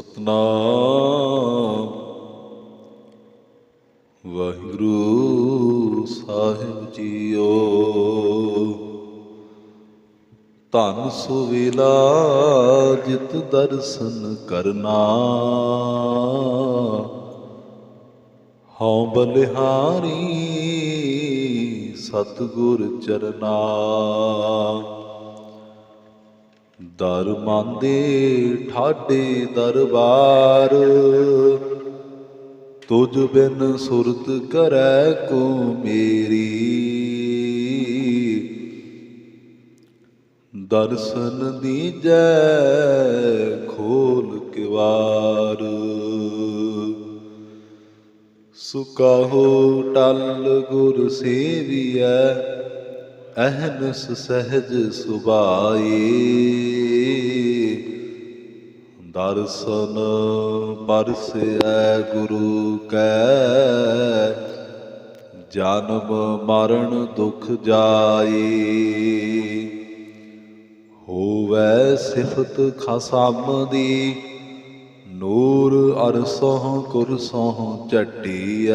ਸਤਨਾਮ। ਵਾਹਿਗੁਰੂ ਸਾਹਿਬ ਜੀਓ। ਧਨ ਸੁਵੇਲਾ ਜਿਤ ਦਰਸ਼ਨ ਕਰਨਾ। ਹਉ ਬਲਿਹਾਰੀ ਸਤਿਗੁਰ ਚਰਨਾ। ਦਰ ਮੰਦੇ ਠਾਡੇ ਦਰਬਾਰ। ਤੁਝ ਬਿਨ ਸੁਰਤ ਕਰੈ ਕੋ ਮੇਰੀ। ਦਰਸ਼ਨ ਦੀਜੈ ਖੋਲ ਕਿਵਾਰ। ਸੁਕਾਹੋ ਟਲ ਗੁਰ ਸੇਵੀਐ ਅਹਨਸ ਸਹਿਜ ਸੁਭਾਈ। ਦਰਸ਼ਨ ਪਰਸੈ ਗੁਰੂ ਕੈ। ਜਨਮ ਮਰਨ ਦੁਖ ਜਾਈ। ਹੋਵੈ ਸਿਫਤ ਖਸਮ ਦੀ। ਨੂਰ ਅਰਸੋਂ ਕੁਰਸੋਂ ਝਟੀਐ।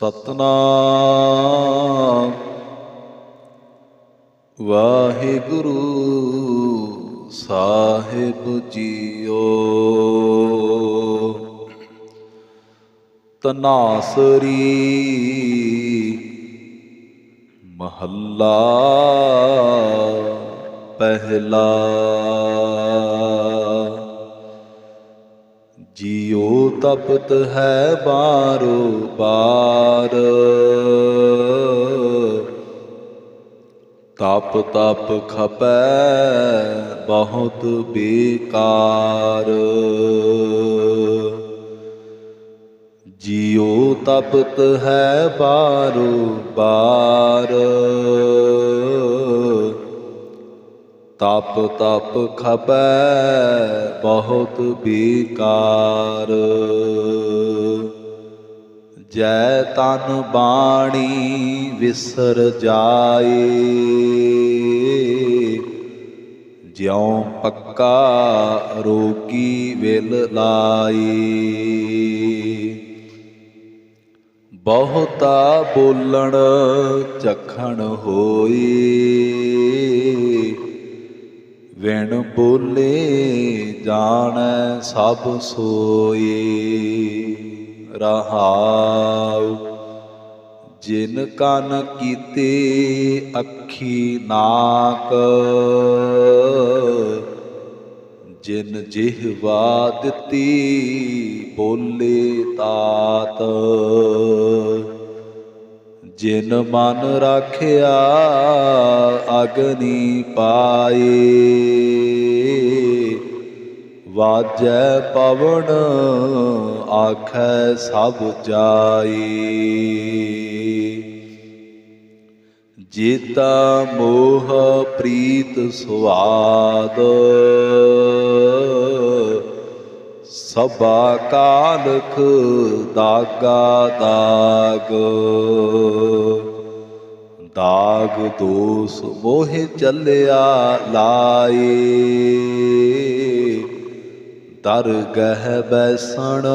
ਸਤਨਾਮ। ਵਾਹਿਗੁਰੂ ਸਾਹਿਬ ਜੀਓ। ਤਨਾਸਰੀ ਮਹੱਲਾ ਪਹਿਲਾ। ਤਪਤ ਹੈ ਬਾਰੋ ਬਾਰ ਤਪ ਤਪ ਖਪੈ ਬਹੁਤ ਬੇਕਾਰ। ਜੀਉ ਤਪਤ ਹੈ ਬਾਰੋ ਬਾਰ ਤਪ ਤਪ ਖਪੈ ਬਹੁਤ ਬੇਕਾਰ। ਜੈ ਤਨ ਬਾਣੀ ਵਿਸਰ ਜਾਏ, ਜਿਉ ਪੱਕਾ ਰੋਗੀ ਵੇਲ ਲਾਈ ਬਹੁਤਾ ਬੋਲਣ ਚਖਣ ਹੋਈ ਵਿਣ ਬੋਲੇ ਜਾਣ ਸਭ ਸੋਏ। ਰਹਾਉ ਜਿਨ ਕਨ ਕੀਤੇ ਅੱਖੀ ਨਾਕ। ਜਿਨ ਜਿਹਵਾ ਦਿੱਤੀ ਬੋਲੇ ਤਾਤ। ਜਿਨ ਮਨ ਰਾਖਿਆ ਅਗਨੀ ਪਾਏ। ਵਾਜੈ ਪਵਨ ਆਖੈ ਸਭ ਜਾਈ ਜੀਤਾ ਮੋਹ ਪ੍ਰੀਤ ਸੁਆਦ ਸਭਾ ਕਾਲਖ ਦਾਗਾ ਦਾਗ। ਦਾਗ ਦੋਸ ਮੋਹਿ ਚੱਲਿਆ ਲਾਏ। ਦਰ ਗਹਿ ਬੈਸਣ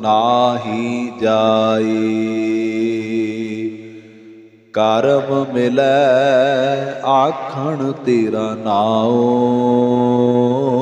ਨਾਹੀ ਜਾਈ ਕਰਮ ਮਿਲੈ ਆਖਣ ਤੇਰਾ ਨਾਉ।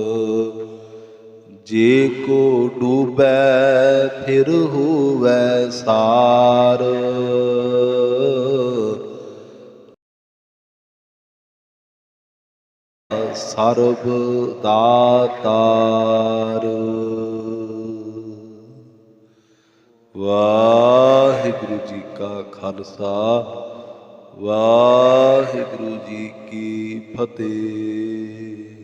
ਜੇ ਕੋ ਡੂਬੈ ਫਿਰ ਹੋਵੈ ਸਾਰ। ਸਰਬ ਦਾਤਾਰ। ਵਾਹਿਗੁਰੂ ਜੀ ਕਾ ਖਾਲਸਾ, ਵਾਹਿਗੁਰੂ ਜੀ ਕੀ ਫਤਿਹ।